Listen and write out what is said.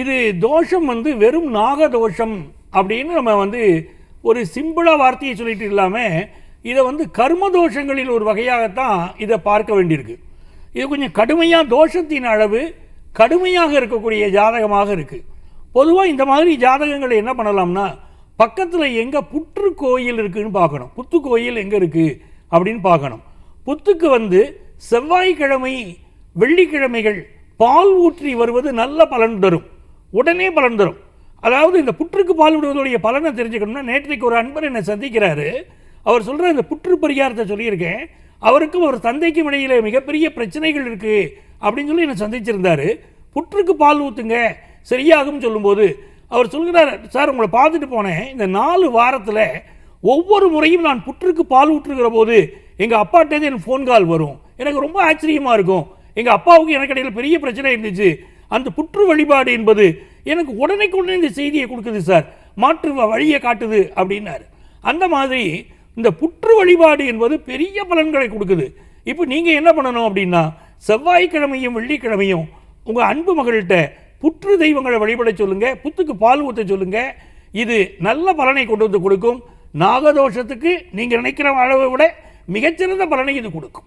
இது தோஷம் வந்து வெறும் நாக தோஷம் அப்படின்னு நம்ம வந்து ஒரு சிம்பிளாக வார்த்தையை சொல்லிட்டு இல்லாமல் இதை வந்து கர்ம தோஷங்களில் ஒரு வகையாகத்தான் இதை பார்க்க வேண்டியிருக்கு. இது கொஞ்சம் கடுமையாக தோஷத்தின் அளவு கடுமையாக இருக்கக்கூடிய ஜாதகமாக இருக்குது பொதுவாக இந்த மாதிரி ஜாதகங்களை என்ன பண்ணலாம்னா பக்கத்தில் எங்கே புற்று கோயில் இருக்குதுன்னு பார்க்கணும். புத்து கோயில் எங்கே இருக்குது அப்படின்னு பார்க்கணும். புத்துக்கு வந்து செவ்வாய்க்கிழமை வெள்ளிக்கிழமைகள் பால் ஊற்றி வருவது நல்ல பலன் தரும். உடனே பலன் தரும். அதாவது இந்த புற்றுக்கு பால் விடுவதோடைய பலனை தெரிஞ்சுக்கணும்னா நேற்றைக்கு ஒரு அன்பர் என்னை சந்திக்கிறாரு. அவர் சொல்கிற இந்த புற்று பரிகாரத்தை சொல்லியிருக்கேன். அவருக்கும் அவர் தந்தைக்கும் இடையில மிகப்பெரிய பிரச்சனைகள் இருக்குது அப்படின்னு சொல்லி என்னை சந்திச்சிருந்தாரு. புற்றுக்கு பால் ஊற்றுங்க சரியாகும் சொல்லும்போது அவர் சொல்கிறார் சார் உங்களை பார்த்துட்டு போனேன். இந்த நாலு வாரத்தில் ஒவ்வொரு முறையும் நான் புற்றுக்கு பால் ஊற்றுகிற போது எங்கள் அப்பாட்டேருந்து எனக்கு ஃபோன் கால் வரும். எனக்கு ரொம்ப ஆச்சரியமாக இருக்கும். எங்கள் அப்பாவுக்கு எனக்கு இடையில பெரிய பிரச்சனை இருந்துச்சு. அந்த புற்று வழிபாடு என்பது எனக்கு உடனே உடனே இந்த செய்தியை கொடுக்குது சார். மாற்று வ- வழியை காட்டுது அப்படின்னாரு. அந்த மாதிரி இந்த புற்று வழிபாடு என்பது பெரிய பலன்களை கொடுக்குது. இப்போ நீங்கள் என்ன பண்ணணும் அப்படின்னா செவ்வாய்க்கிழமையும் வெள்ளிக்கிழமையும் உங்கள் அன்பு மகள்கிட்ட புற்று தெய்வங்களை வழிபட சொல்லுங்கள் புத்துக்கு பால் ஊற்ற சொல்லுங்கள் இது நல்ல பலனை கொண்டு வந்து கொடுக்கும். நாகதோஷத்துக்கு நீங்கள் நினைக்கிற அளவை விட மிகச்சிறந்த பலனை இது கொடுக்கும்.